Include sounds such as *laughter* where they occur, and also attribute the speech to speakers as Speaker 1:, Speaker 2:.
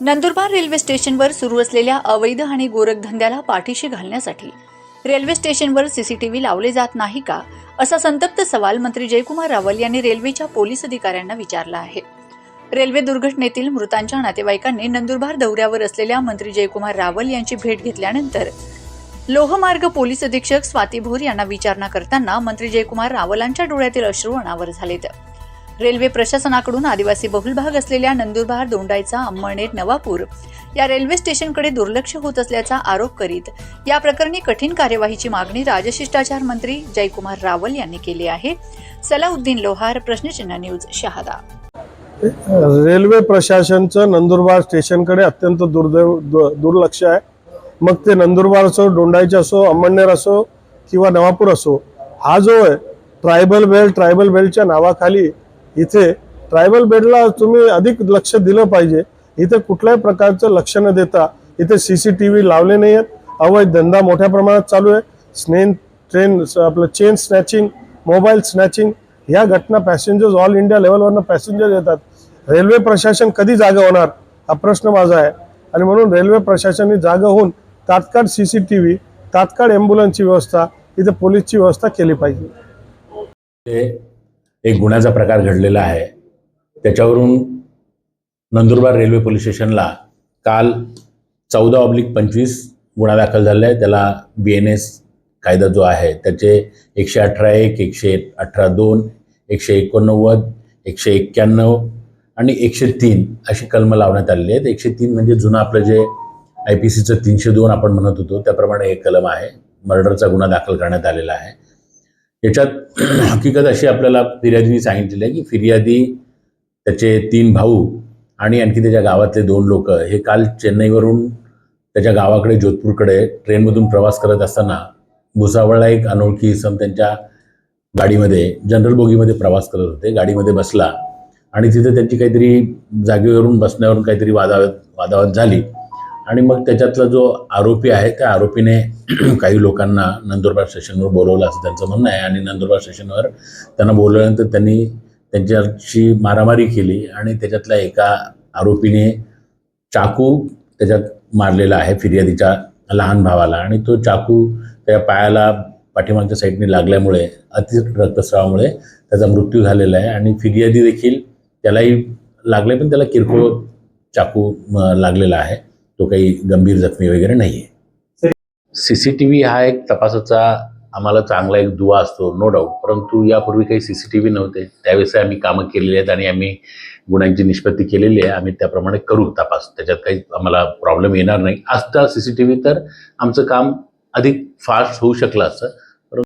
Speaker 1: Nandurbar railway स्टेशनवर सुरू असलेल्या अवैध आणि गोरखधंद्याला पाठीशी घालण्यासाठी रेल्वे स्टेशनवर सीसीटीव्ही लावले जात नाही का असा संतप्त सवाल मंत्री जयकुमार रावल यांनी रेल्वेच्या पोलीस अधिकाऱ्यांना विचारला आहे. रेल्वे दुर्घटनेतील मृतांच्या नातेवाईकांनी नंदुरबार दौऱ्यावर असलेल्या मंत्री जयकुमार रावल यांची भेट घेतल्यानंतर लोहमार्ग पोलीस अधीक्षक स्वाती भोर यांना विचारणा करताना मंत्री जयकुमार रावलांच्या डोळ्यातील अश्रू अनावर झालेत. रेल्वे प्रशासनाकडून आदिवासी बहुल भाग असलेल्या नंदुरबार दोंडाईचा अंमळनेर नवापूर या रेल्वे स्टेशनकडे दुर्लक्ष होत असल्याचा आरोप करीत या प्रकरणी कठीण कार्यवाहीची मागणी राजशिष्टाचार मंत्री जयकुमार रावल यांनी केली आहे. सलाउद्दीन लोहार प्रश्नचिन्ह न्यूज शहादा.
Speaker 2: रेल्वे प्रशासनचं नंदुरबार स्टेशनकडे अत्यंत दुर्दैव दु- दुर्लक्ष आहे. मग ते नंदुरबार असो डोंडाईचे असो अंमळनेर असो किंवा नवापूर असो हा जो आहे ट्रायबल बेल्ट ट्रायबल बेल्टच्या नावाखाली इथे ट्रायबल बेडला तुम्ही अधिक लक्ष दिलं पाहिजे. इथे कुठल्याही प्रकारचं लक्ष न देता इथे सी सी टी व्ही लावले नाही आहेत. अवैध धंदा मोठ्या प्रमाणात चालू आहे. स्नेन ट्रेन आपलं चेन स्नॅचिंग मोबाईल स्नॅचिंग ह्या घटना पॅसेंजर्स ऑल इंडिया लेवलवरनं पॅसेंजर येतात. रेल्वे प्रशासन कधी जागा होणार? हा प्रश्न माझा आहे. आणि म्हणून रेल्वे प्रशासनने जागा होऊन तात्काळ सी सी टी व्ही तात्काळ ॲम्ब्युलन्सची व्यवस्था इथे पोलीसची व्यवस्था केली पाहिजे.
Speaker 3: एक गुन्ह्याचा प्रकार घडलेला आहे. त्याच्यावरून नंदुरबार रेल्वे पोलीस स्टेशनला काल चौदा ऑब्लिक पंचवीस गुन्हा दाखल झाला आहे त्याला बी एन एस कायदा जो आहे त्याचे एकशे अठरा एक एकशे अठरा दोन एकशे एकोणनव्वद एकशे एक्क्याण्णव आणि एकशे तीन अशी कलमं लावण्यात आलेली आहेत. एकशे तीन म्हणजे जुनं आपलं जे आय पी सीचं तीनशे दोन आपण म्हणत होतो त्याप्रमाणे एक कलम आहे. मर्डरचा गुन्हा दाखल करण्यात आलेला आहे. याच्यात हकीकत अशी आपल्याला फिर्यादीने सांगितलेली आहे की फिर्यादी त्याचे तीन भाऊ आणि आणखी त्याच्या गावातले दोन लोक हे काल चेन्नईवरून त्याच्या गावाकडे जोधपूरकडे ट्रेनमधून प्रवास करत असताना भुसावळला एक अनोळखी इसम त्यांच्या गाडीमध्ये जनरल बोगीमध्ये प्रवास करत होते. गाडीमध्ये बसला आणि तिथे त्यांची काहीतरी जागेवरून बसण्यावरून काहीतरी वादावत वादावत झाली. आणि मग त्याच्यातला जो आरोपी आहे त्या आरोपीने *clears throat* काही लोकांना नंदुरबार स्टेशनवर बोलवलं असं त्यांचं म्हणणं आहे आणि नंदुरबार स्टेशनवर त्यांना बोलवल्यानंतर त्यांनी त्यांच्याशी मारामारी केली आणि त्याच्यातल्या एका आरोपीने चाकू त्याच्यात मारलेला आहे फिर्यादीच्या लहान भावाला आणि तो चाकू त्या पायाला पाठीमागच्या साईडने लागल्यामुळे अति रक्तस्रावामुळे त्याचा मृत्यू झालेला आहे आणि फिर्यादी देखील त्यालाही लागले पण त्याला किरकोळ चाकू म, लागलेला आहे. तो काही गंभीर जखमी वगैरे नाही आहे सी सी टी व्ही हा एक तपासाचा आम्हाला चांगला एक दुवा असतो नो डाऊट परंतु यापूर्वी काही सी सी टी व्ही नव्हते. त्यावेळेस आम्ही कामं केलेली आहेत आणि आम्ही गुन्ह्यांची निष्पत्ती केलेली आहे. आम्ही त्याप्रमाणे करू तपास. त्याच्यात काही आम्हाला प्रॉब्लेम येणार नाही. असता सी सी टी व्ही तर आमचं काम अधिक फास्ट होऊ शकलं असतं